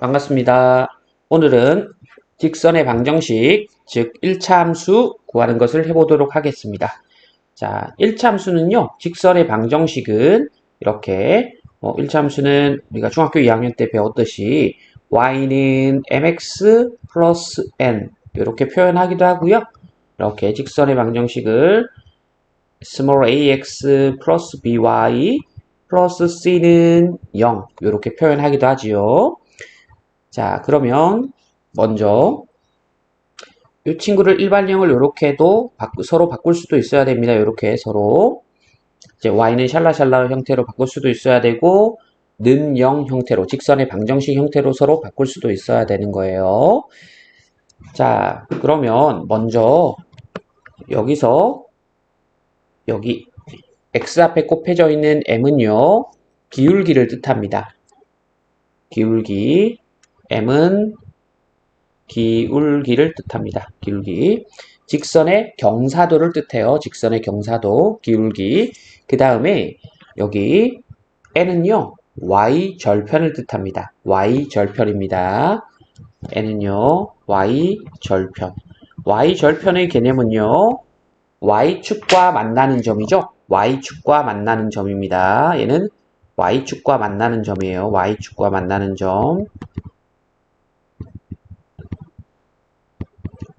반갑습니다. 오늘은 직선의 방정식, 즉 1차 함수 구하는 것을 해보도록 하겠습니다. 자, 1차 함수는요, 직선의 방정식은 이렇게 어, 1차 함수는 우리가 중학교 2학년 때 배웠듯이 y는 mx 플러스 n 이렇게 표현하기도 하고요. 이렇게 직선의 방정식을 small ax 플러스 by 플러스 c는 0 이렇게 표현하기도 하지요. 자, 그러면 먼저 이 친구를 일반형을 이렇게도 서로 바꿀 수도 있어야 됩니다. 이렇게 서로 이제 y는 샬라샬라 형태로 바꿀 수도 있어야 되고 는 0 형태로 직선의 방정식 형태로 서로 바꿀 수도 있어야 되는 거예요. 자, 그러면 먼저 여기서 여기 x 앞에 곱해져 있는 m은요. 기울기를 뜻합니다. 기울기 m은 기울기를 뜻합니다. 기울기. 직선의 경사도를 뜻해요. 직선의 경사도, 기울기. 그 다음에 여기 n은요. y 절편을 뜻합니다. y 절편입니다. n은요. y 절편. y 절편의 개념은요. y축과 만나는 점이죠. y축과 만나는 점입니다. 얘는 y축과 만나는 점이에요. y축과 만나는 점.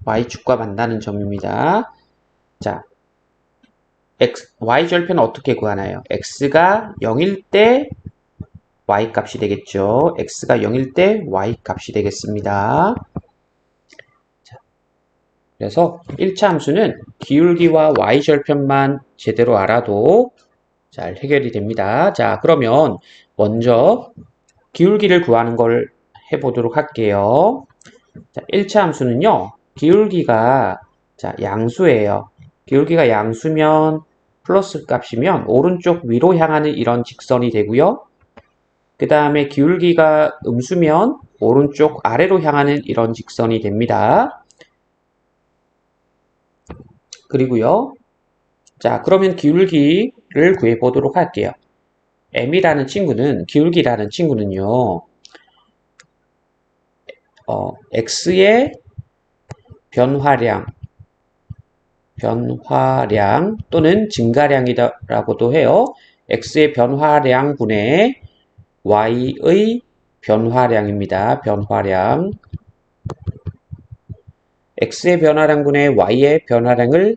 Y축과 만나는 점입니다. 자, x, y절편은 어떻게 구하나요? x가 0일 때 y 값이 되겠죠. x가 0일 때 y 값이 되겠습니다. 자, 그래서 1차 함수는 기울기와 y절편만 제대로 알아도 잘 해결이 됩니다. 자, 그러면 먼저 기울기를 구하는 걸 해보도록 할게요. 자, 1차 함수는요. 기울기가 자, 양수예요. 기울기가 양수면 플러스 값이면 오른쪽 위로 향하는 이런 직선이 되고요. 그 다음에 기울기가 음수면 오른쪽 아래로 향하는 이런 직선이 됩니다. 그리고요. 자, 그러면 기울기를 구해 보도록 할게요. m이라는 친구는 기울기라는 친구는요. 어, x의 변화량, 변화량 또는 증가량이라고도 해요. x의 변화량 분의 y의 변화량입니다. 변화량. x의 변화량 분의 y의 변화량을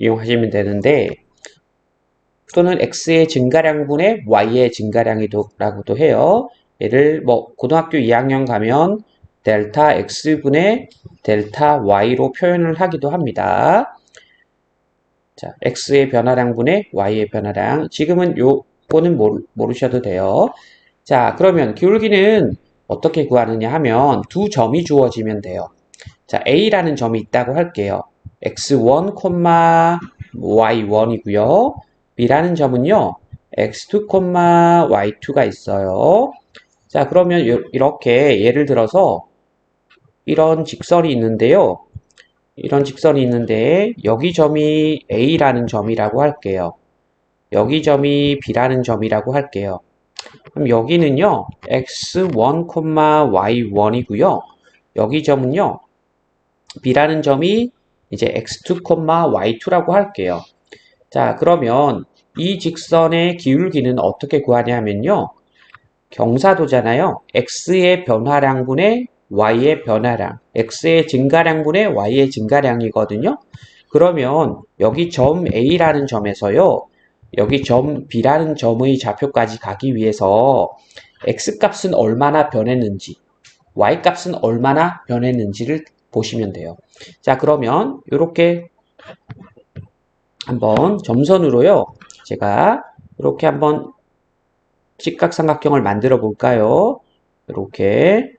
이용하시면 되는데 또는 x의 증가량 분의 y의 증가량이라고도 해요. 얘를 뭐 고등학교 2학년 가면 델타 x분의 델타 y로 표현을 하기도 합니다. 자, x의 변화량분의 y의 변화량. 지금은 요거는 모르, 셔도 돼요. 자, 그러면 기울기는 어떻게 구하느냐 하면 두 점이 주어지면 돼요. 자, a라는 점이 있다고 할게요. x1, y1이고요. b라는 점은요. x2, y2가 있어요. 자, 그러면 이렇게 예를 들어서 이런 직선이 있는데요. 이런 직선이 있는데 여기 점이 A라는 점이라고 할게요. 여기 점이 B라는 점이라고 할게요. 그럼 여기는요. x1, y1이고요. 여기 점은요. B라는 점이 이제 x2, y2라고 할게요. 자, 그러면 이 직선의 기울기는 어떻게 구하냐면요. 경사도잖아요. x의 변화량분의 y의 변화량, x의 증가량분의 y의 증가량이거든요. 그러면 여기 점 A라는 점에서요. 여기 점 B라는 점의 좌표까지 가기 위해서 x값은 얼마나 변했는지, y값은 얼마나 변했는지를 보시면 돼요. 자, 그러면 이렇게 한번 점선으로요. 제가 이렇게 한번 직각삼각형을 만들어 볼까요? 이렇게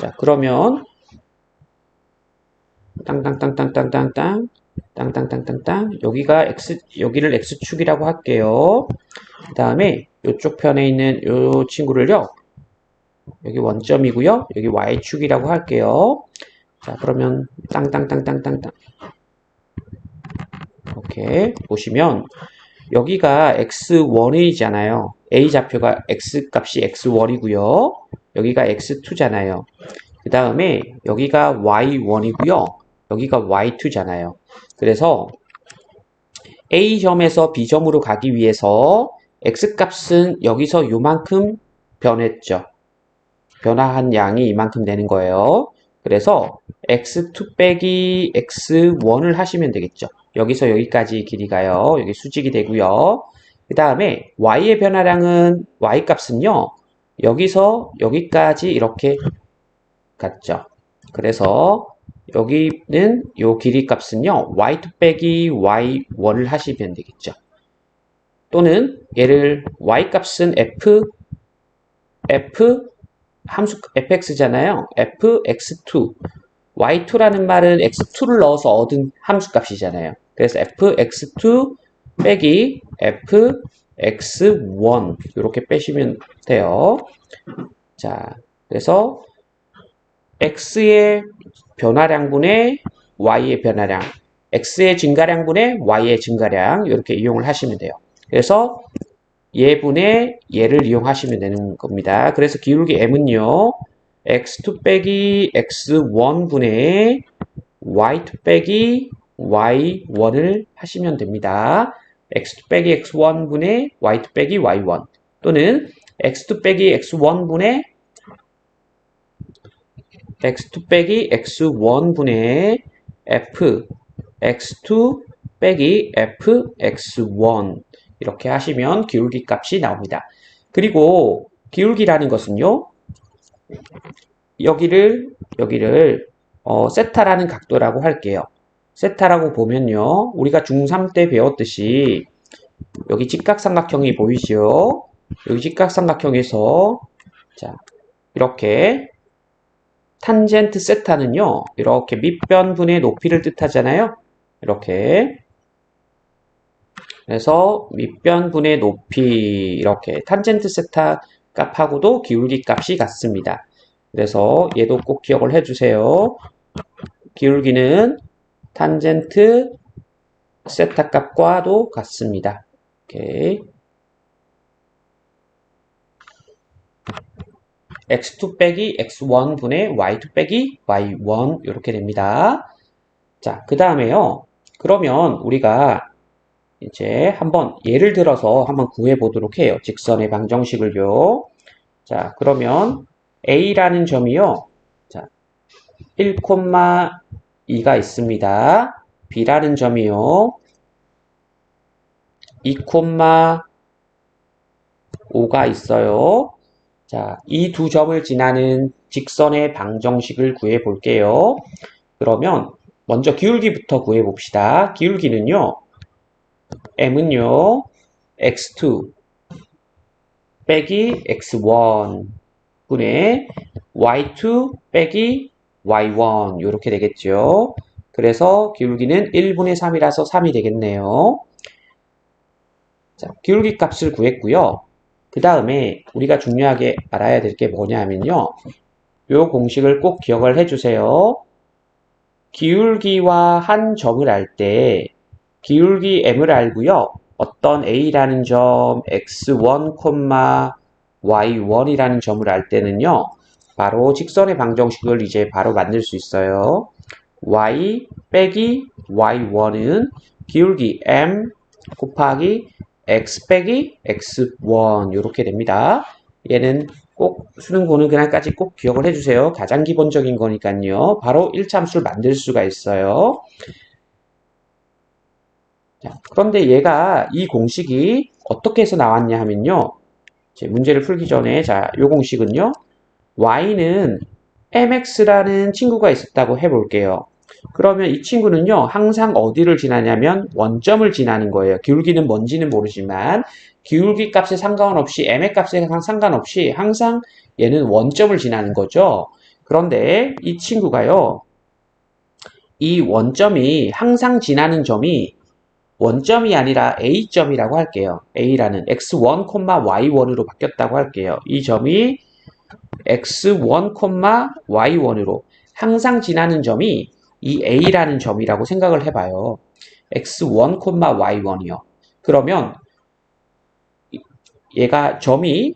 자, 그러면 땅땅땅땅땅땅땅 땅땅땅땅땅 여기가 x 여기를 x축이라고 할게요. 그 다음에 이쪽 편에 있는 이 친구를요. 여기 원점이고요. 여기 y축이라고 할게요. 자, 그러면 땅땅땅땅땅땅 이렇게 보시면 여기가 x1이잖아요. a 좌표가 x 값이 x1이고요. 여기가 x2잖아요. 그 다음에 여기가 y1이고요. 여기가 y2잖아요. 그래서 A점에서 B점으로 가기 위해서 X값은 여기서 요만큼 변했죠. 변화한 양이 이만큼 되는 거예요. 그래서 X2 빼기 X1을 하시면 되겠죠. 여기서 여기까지 길이가요. 여기 수직이 되고요. 그 다음에 Y의 변화량은 Y값은요. 여기서 여기까지 이렇게 갔죠. 그래서 여기는 요 길이 값은요. y2 빼기 y1을 하시면 되겠죠. 또는 얘를 y 값은 f f 함수 fx잖아요. fx2 y2라는 말은 x2를 넣어서 얻은 함수 값이잖아요. 그래서 fx2 빼기 fx1 이렇게 빼시면 돼요. 자, 그래서 x의 변화량분의 y의 변화량, x의 증가량분의 y의 증가량 이렇게 이용을 하시면 돼요. 그래서 얘분의 얘를 이용하시면 되는 겁니다. 그래서 기울기 m은요. X2 빼기 x1 분의 y2 빼기 y1을 하시면 됩니다. x2 빼기 x1 분의 y2 빼기 y1 또는 x2 빼기 x1 분의 x2 빼기 x1 분의 f x2 빼기 f x1 이렇게 하시면 기울기 값이 나옵니다. 그리고 기울기라는 것은요. 여기를 여기를 어, 세타라는 각도라고 할게요. 세타라고 보면요. 우리가 중3 때 배웠듯이 여기 직각삼각형이 보이죠? 여기 직각삼각형에서 자 이렇게 탄젠트 세타는요. 이렇게 밑변분의 높이를 뜻하잖아요. 이렇게 그래서 밑변분의 높이 이렇게 탄젠트 세타 값하고도 기울기 값이 같습니다. 그래서 얘도 꼭 기억을 해주세요. 기울기는 탄젠트 세타 값과도 같습니다. 오케이. x2 빼기 x1 분의 y2 빼기 y1 이렇게 됩니다. 자, 그 다음에요. 그러면 우리가 이제 한번 예를 들어서 한번 구해 보도록 해요. 직선의 방정식을요. 자, 그러면 A라는 점이요. 자, 1,2가 있습니다. B라는 점이요. 2,5가 있어요. 자, 이 두 점을 지나는 직선의 방정식을 구해 볼게요. 그러면 먼저 기울기부터 구해 봅시다. 기울기는요. M은요. x2 빼기 x1 분의 y2 빼기 y1 이렇게 되겠죠. 그래서 기울기는 1분의 3이라서 3이 되겠네요. 자, 기울기 값을 구했고요. 그 다음에 우리가 중요하게 알아야 될 게 뭐냐면요. 이 공식을 꼭 기억을 해주세요. 기울기와 한 점을 알 때 기울기 m을 알고요. 어떤 a라는 점 x1, y1이라는 점을 알 때는요. 바로 직선의 방정식을 이제 바로 만들 수 있어요. y 빼기 y1은 기울기 m 곱하기 x 빼기 x1 이렇게 됩니다. 얘는 꼭 수능 보는 그날까지 꼭 기억을 해주세요. 가장 기본적인 거니까요. 바로 1참수를 만들 수가 있어요. 자, 그런데 얘가 이 공식이 어떻게 해서 나왔냐 하면요. 제 문제를 풀기 전에 자, 요 공식은요. y는 mx라는 친구가 있었다고 해볼게요. 그러면 이 친구는요, 항상 어디를 지나냐면 원점을 지나는 거예요. 기울기는 뭔지는 모르지만, 기울기 값에 상관없이, m의 값에 상관없이 항상 얘는 원점을 지나는 거죠. 그런데 이 친구가요, 이 원점이 항상 지나는 점이 원점이 아니라 A점이라고 할게요. A라는 x1, y1으로 바뀌었다고 할게요. 이 점이 x1, y1으로 항상 지나는 점이 이 A라는 점이라고 생각을 해봐요. x1, y1이요. 그러면 얘가 점이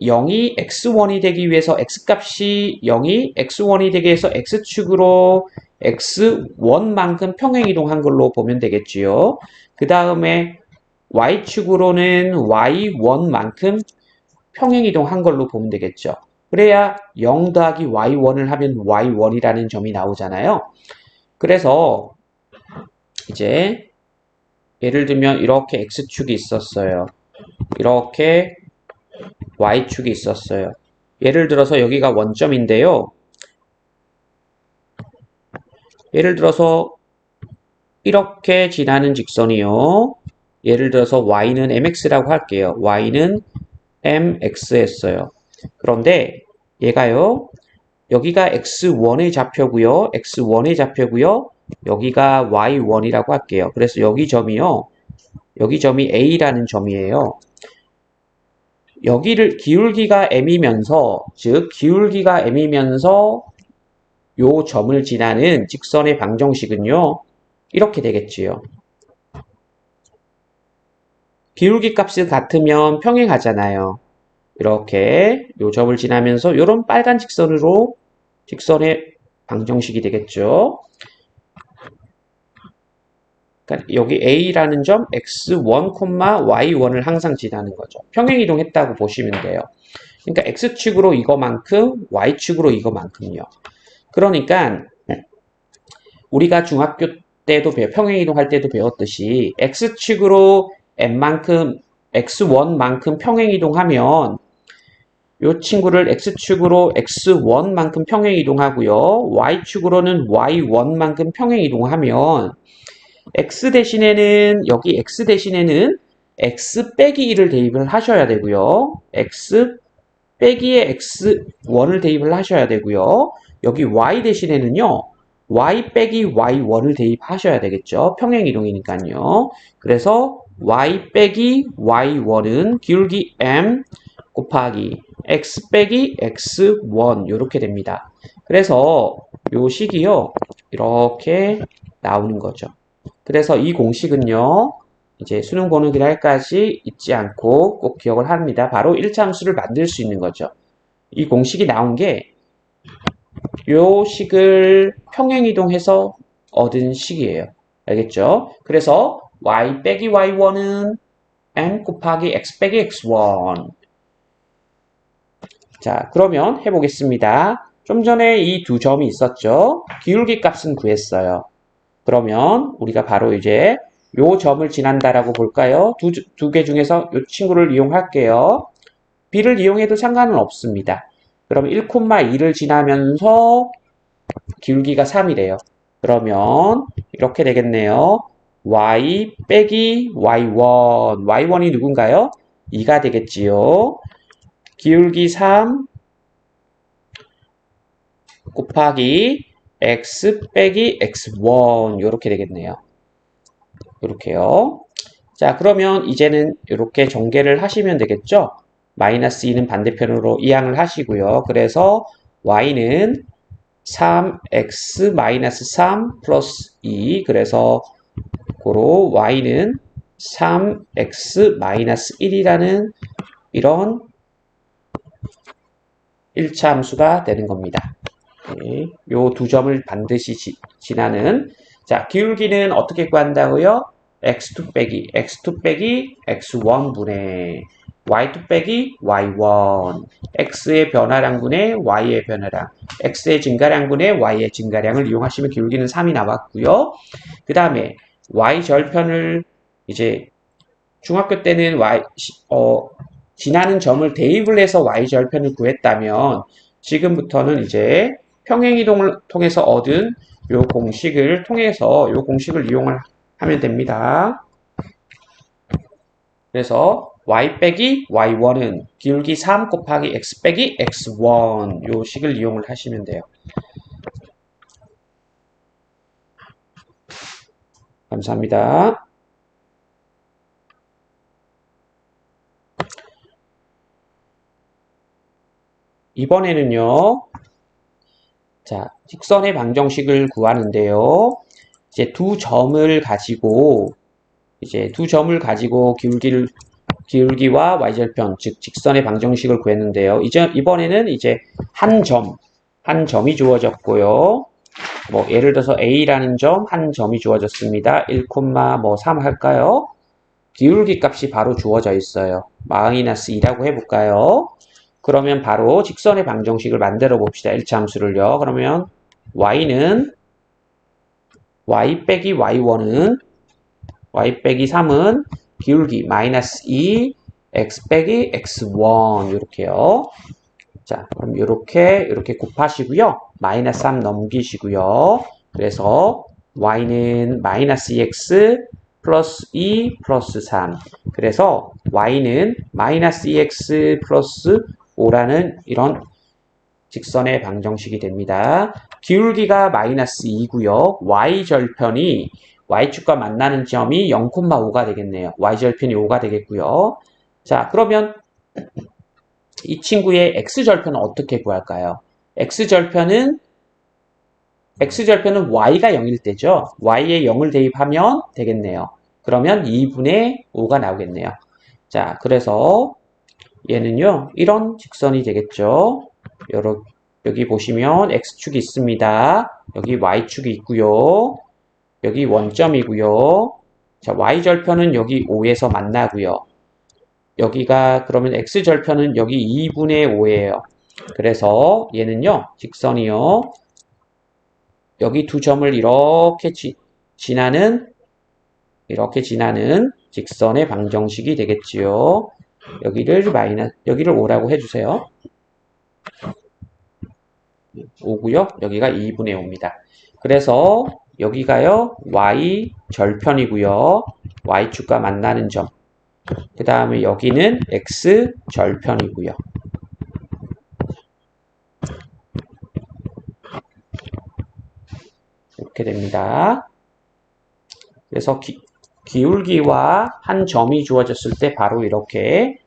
0이 x1이 되기 위해서 x값이 0이 x1이 되기 위해서 x축으로 x1만큼 평행이동한 걸로 보면 되겠지요. 그 다음에 y축으로는 y1만큼 평행이동한 걸로 보면 되겠죠. 그래야 0 더하기 y1을 하면 y1이라는 점이 나오잖아요. 그래서 이제 예를 들면 이렇게 x축이 있었어요. 이렇게 y축이 있었어요. 예를 들어서 여기가 원점인데요. 예를 들어서 이렇게 지나는 직선이요. 예를 들어서 y는 mx라고 할게요. y는 mx였어요. 그런데 얘가요. 여기가 x1의 좌표고요. x1의 좌표고요. 여기가 y1이라고 할게요. 그래서 여기 점이요. 여기 점이 a라는 점이에요. 여기를 기울기가 m이면서 즉 기울기가 m이면서 요 점을 지나는 직선의 방정식은요. 이렇게 되겠지요. 기울기 값이 같으면 평행하잖아요. 이렇게 요 점을 지나면서 이런 빨간 직선으로 직선의 방정식이 되겠죠. 그러니까 여기 A라는 점 x1, y1을 항상 지나는 거죠. 평행 이동했다고 보시면 돼요. 그러니까 x축으로 이거만큼, y축으로 이거만큼요. 그러니까 우리가 중학교 때도 배워, 평행 이동할 때도 배웠듯이 x축으로 n만큼 x1만큼 평행 이동하면 이 친구를 x축으로 x1만큼 평행 이동하고요. y축으로는 y1만큼 평행 이동하면 x 대신에는 여기 x 대신에는 x 빼기 1을 대입을 하셔야 되고요. x 빼기에 x1을 대입을 하셔야 되고요. 여기 y 대신에는요. y 빼기 y1을 대입하셔야 되겠죠. 평행 이동이니까요. 그래서 y 빼기 y1은 기울기 m 곱하기 x 빼기 x1 이렇게 됩니다. 그래서 요 식이요. 이렇게 나오는 거죠. 그래서 이 공식은요. 이제 수능 보는 그날까지 잊지 않고 꼭 기억을 합니다. 바로 1차 함수를 만들 수 있는 거죠. 이 공식이 나온 게 요 식을 평행이동해서 얻은 식이에요. 알겠죠? 그래서 y 빼기 y1은 m 곱하기 x 빼기 x1 자 그러면 해보겠습니다. 좀 전에 이 두 점이 있었죠? 기울기 값은 구했어요. 그러면 우리가 바로 이제 요 점을 지난다라고 볼까요? 두, 두 개 중에서 이 친구를 이용할게요. b를 이용해도 상관은 없습니다. 그럼 1,2를 지나면서 기울기가 3이래요. 그러면 이렇게 되겠네요. y 빼기 y1. y1이 누군가요? 2가 되겠지요. 기울기 3 곱하기 x 빼기 x1 이렇게 되겠네요. 이렇게요. 자 그러면 이제는 이렇게 전개를 하시면 되겠죠. 마이너스 2는 반대편으로 이항을 하시고요. 그래서 y는 3x 마이너스 3 플러스 2 그래서 고로 y는 3x 마이너스 1이라는 이런 1차 함수가 되는 겁니다. 네, 요두 점을 반드시 지, 지나는 자 기울기는 어떻게 구한다고요? x2 빼기 x2 빼기 x1 분의 y2 빼기 y1 x의 변화량 분의 y의 변화량 x의 증가량 분의 y의 증가량을 이용하시면 기울기는 3이 나왔고요. 그 다음에 y 절편을 이제 중학교 때는 y 어, 지나는 점을 대입을 해서 y 절편을 구했다면 지금부터는 이제 평행이동을 통해서 얻은 요 공식을 통해서 요 공식을 이용을 하면 됩니다. 그래서 y 빼기 y1은 기울기 3 곱하기 x 빼기 x1 요 식을 이용을 하시면 돼요. 감사합니다. 이번에는요. 자, 직선의 방정식을 구하는데요. 이제 두 점을 가지고 이제 두 점을 가지고 기울기를 기울기와 y절편 즉 직선의 방정식을 구했는데요. 이제 이번에는 이제 한 점, 한 점이 주어졌고요. 뭐 예를 들어서 a라는 점 한 점이 주어졌습니다. 1,뭐3 할까요? 기울기 값이 바로 주어져 있어요. 마이너스 2라고 해볼까요? 그러면 바로 직선의 방정식을 만들어 봅시다. 1차 함수를요. 그러면 y는 y 빼기 y1은 y 빼기 3은 기울기 마이너스 2 x 빼기 x1 이렇게요. 자, 그럼 이렇게 이렇게 곱하시고요. 마이너스 3 넘기시고요. 그래서 y는 마이너스 2x 플러스 2 플러스 3. 그래서 y는 마이너스 2x 플러스 5라는 이런 직선의 방정식이 됩니다. 기울기가 마이너스 2고요. y절편이 y축과 만나는 점이 0,5가 되겠네요. y절편이 5가 되겠고요. 자, 그러면 이 친구의 x절편은 어떻게 구할까요? x절편은 x절편은 y가 0일 때죠. y에 0을 대입하면 되겠네요. 그러면 2분의 5가 나오겠네요. 자, 그래서 얘는요. 이런 직선이 되겠죠. 여러, 여기 보시면 x축이 있습니다. 여기 y축이 있고요. 여기 원점이고요. 자, y절편은 여기 5에서 만나고요. 여기가 그러면 x절편은 여기 2분의 5예요. 그래서 얘는요. 직선이요. 여기 두 점을 이렇게 지, 지나는 이렇게 지나는 직선의 방정식이 되겠지요. 여기를 마이너스 여기를 5라고 해주세요. 5고요. 여기가 2분의 5입니다. 그래서 여기가요. y 절편이고요. y축과 만나는 점. 그 다음에 여기는 x 절편이고요. 이렇게 됩니다. 그래서 기, 기울기와 한 점이 주어졌을 때 바로 이렇게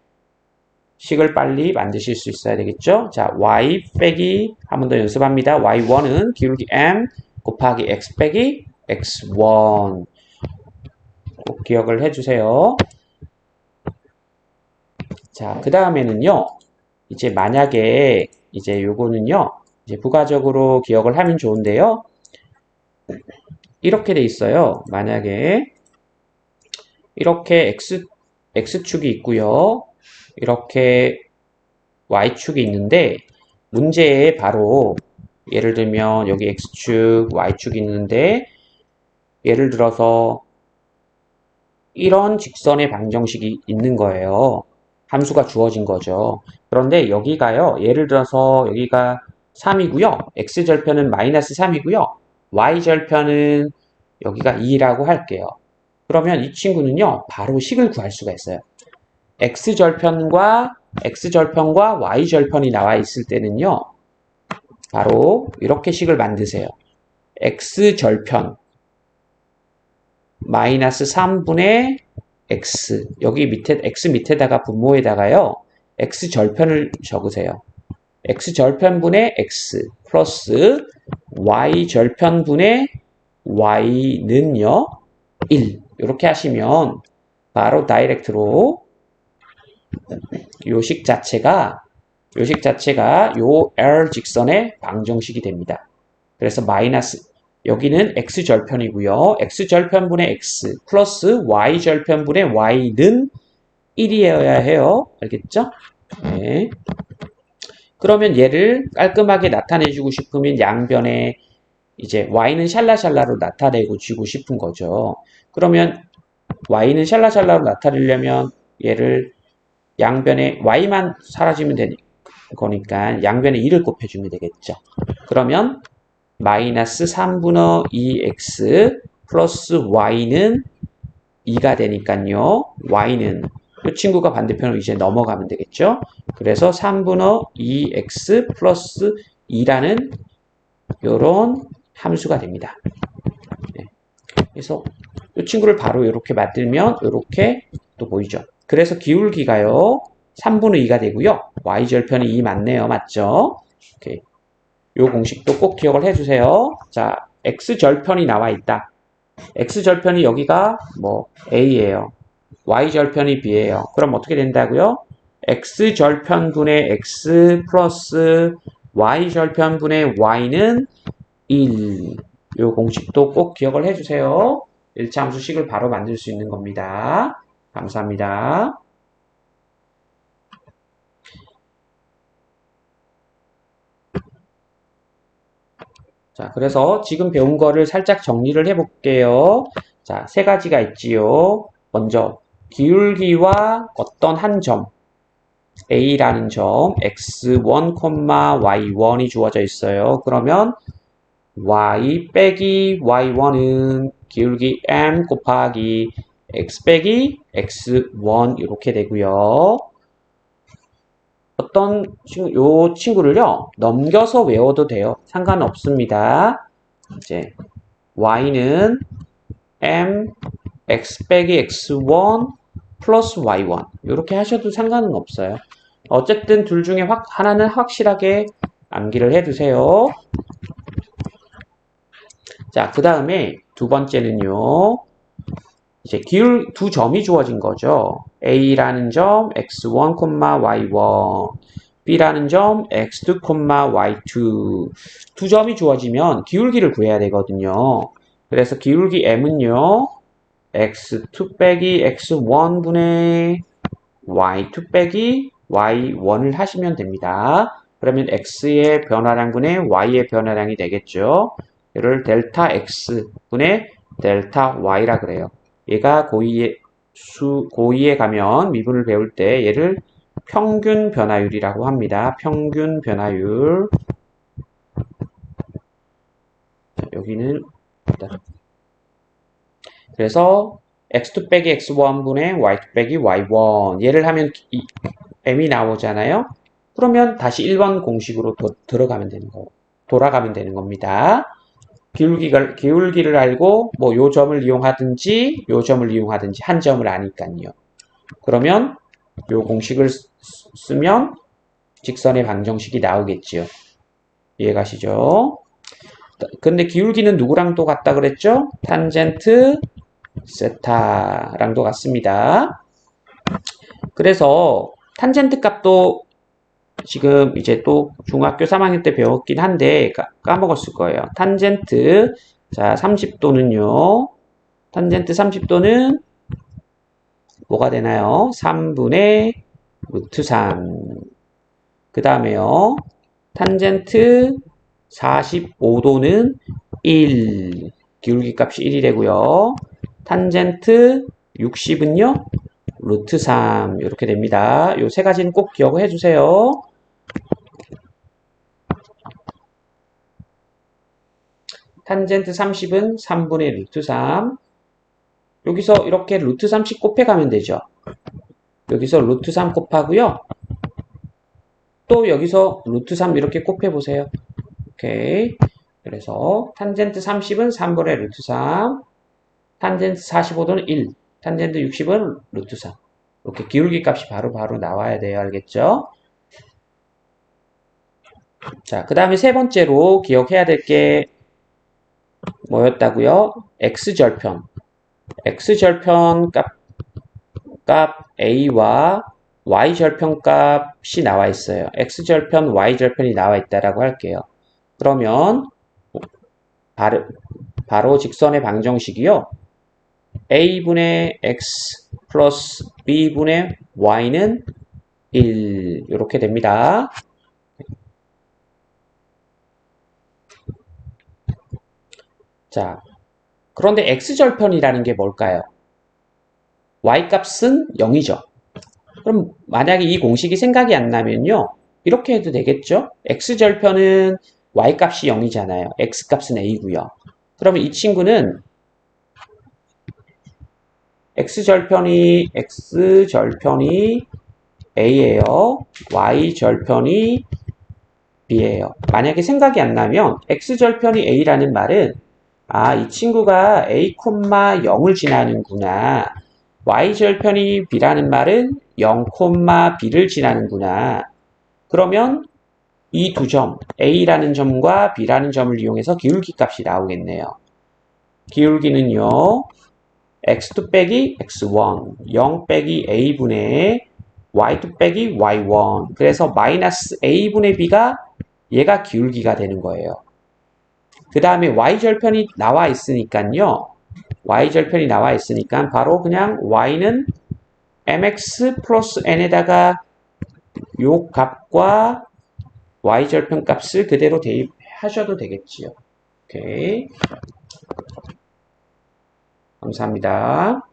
식을 빨리 만드실 수 있어야 되겠죠? 자, y 빼기 한 번 더 연습합니다. y1은 기울기 m 곱하기 x 빼기 x1 꼭 기억을 해주세요. 자, 그 다음에는요. 이제 만약에 이제 요거는요. 이제 부가적으로 기억을 하면 좋은데요. 이렇게 돼 있어요. 만약에 이렇게 x x축이 있고요. 이렇게 y축이 있는데 문제에 바로 예를 들면 여기 x축, y축이 있는데 예를 들어서 이런 직선의 방정식이 있는 거예요. 함수가 주어진 거죠. 그런데 여기가요. 예를 들어서 여기가 3이고요. x절편은 마이너스 3이고요. y절편은 여기가 2라고 할게요. 그러면 이 친구는요. 바로 식을 구할 수가 있어요. X절편과 x절편과 y절편이 나와 있을 때는요. 바로 이렇게 식을 만드세요. x절편 마이너스 3분의 x 여기 밑에 x 밑에다가 분모에다가요. x절편을 적으세요. x절편분의 x 플러스 y절편분의 y는요. 1 이렇게 하시면 바로 다이렉트로 요식 자체가 요식 자체가 요 L 직선의 방정식이 됩니다. 그래서 마이너스 여기는 x절편이고요. x절편분의 x 플러스 y절편분의 y는 1이어야 해요. 알겠죠? 네. 그러면 얘를 깔끔하게 나타내주고 싶으면 양변에 이제 y는 샬라샬라로 나타내고 주고 싶은 거죠. 그러면 y는 샬라샬라로 나타내려면 얘를 양변에 y만 사라지면 되니 거니까 양변에 2를 곱해주면 되겠죠. 그러면 마이너스 3분의 2x 플러스 y는 2가 되니까요. y는 이 친구가 반대편으로 이제 넘어가면 되겠죠. 그래서 3분의 2x 플러스 2라는 이런 함수가 됩니다. 네. 그래서 이 친구를 바로 이렇게 만들면 이렇게 또 보이죠. 그래서 기울기가요. 3분의 2가 되고요. y절편이 2 맞네요. 맞죠? 이렇게 요 공식도 꼭 기억을 해주세요. 자, x절편이 나와 있다. x절편이 여기가 뭐 a예요. y절편이 b예요. 그럼 어떻게 된다고요? x절편분의 x 플러스 y절편분의 y는 1. 이 공식도 꼭 기억을 해주세요. 1차 함수식을 바로 만들 수 있는 겁니다. 감사합니다. 자, 그래서 지금 배운 거를 살짝 정리를 해볼게요. 자, 세 가지가 있지요. 먼저, 기울기와 어떤 한 점, A라는 점, x1, y1이 주어져 있어요. 그러면 y 빼기 y1은 기울기 m 곱하기 x 빼기 x1 이렇게 되고요. 어떤 친구, 요 친구를요, 넘겨서 외워도 돼요. 상관없습니다. 이제, y는 m, x 빼기 x1 플러스 y1. 이렇게 하셔도 상관은 없어요. 어쨌든 둘 중에 확, 하나는 확실하게 암기를 해두세요. 자, 그 다음에 두 번째는요. 이제 기울 두 점이 주어진 거죠. A라는 점 x1, y1, B라는 점 x2, y2 두 점이 주어지면 기울기를 구해야 되거든요. 그래서 기울기 m은요. x2 빼기 x1 분의 y2 빼기 y1을 하시면 됩니다. 그러면 x의 변화량분의 y의 변화량이 되겠죠. 이를 델타 x분의 델타 y라 그래요. 얘가 고2에 수 고2에 가면 미분을 배울 때 얘를 평균 변화율이라고 합니다. 평균 변화율. 여기는 그래서 x2 빼기 x1분의 y2 빼기 y1 얘를 하면 이, m이 나오잖아요. 그러면 다시 1번 공식으로 도, 들어가면 되는 거 돌아가면 되는 겁니다. 기울기를, 기울기를 알고 뭐 요 점을 이용하든지 요 점을 이용하든지 한 점을 아니까요. 그러면 요 공식을 쓰면 직선의 방정식이 나오겠지요. 이해가시죠? 근데 기울기는 누구랑 또 같다 그랬죠? 탄젠트 세타랑도 같습니다. 그래서 탄젠트 값도 지금 이제 또 중학교 3학년 때 배웠긴 한데 까먹었을 거예요. 탄젠트 자 30도는요. 탄젠트 30도는 뭐가 되나요? 3분의 루트 3. 그 다음에요. 탄젠트 45도는 1. 기울기 값이 1이 되고요. 탄젠트 60은요. 루트 3 이렇게 됩니다. 이세 가지는 꼭 기억을 해주세요. 탄젠트 30은 3분의 루트 3. 여기서 이렇게 루트 30 곱해가면 되죠. 여기서 루트 3 곱하고요. 또 여기서 루트 3 이렇게 곱해보세요. 오케이. 그래서 탄젠트 30은 3분의 루트 3. 탄젠트 45도는 1. 탄젠트 60은 루트 3. 이렇게 기울기 값이 바로바로 바로 나와야 돼요. 알겠죠? 자, 그 다음에 세 번째로 기억해야 될 게 뭐였다고요? x절편. x절편 값, 값 a와 y절편 값이 나와 있어요. x절편, y절편이 나와 있다라고 할게요. 그러면 바로, 바로 직선의 방정식이요. a분의 x 플러스 b분의 y는 1 이렇게 됩니다. 자, 그런데 x절편이라는 게 뭘까요? y값은 0이죠. 그럼 만약에 이 공식이 생각이 안 나면요. 이렇게 해도 되겠죠? x절편은 y값이 0이잖아요. x값은 a고요. 그러면 이 친구는 x절편이 x절편이 a예요. y절편이 b예요. 만약에 생각이 안 나면 x절편이 a라는 말은 아, 이 친구가 a, 0을 지나는구나. y절편이 b라는 말은 0, b를 지나는구나. 그러면 이 두 점, a라는 점과 b라는 점을 이용해서 기울기 값이 나오겠네요. 기울기는요. x2 빼기 x1, 0 빼기 a분의 y2 빼기 y1. 그래서 마이너스 a분의 b가 얘가 기울기가 되는 거예요. 그 다음에 y절편이 나와 있으니까요. y절편이 나와 있으니까 바로 그냥 y는 mx 플러스 n에다가 요 값과 y절편 값을 그대로 대입하셔도 되겠지요. 오케이. 감사합니다.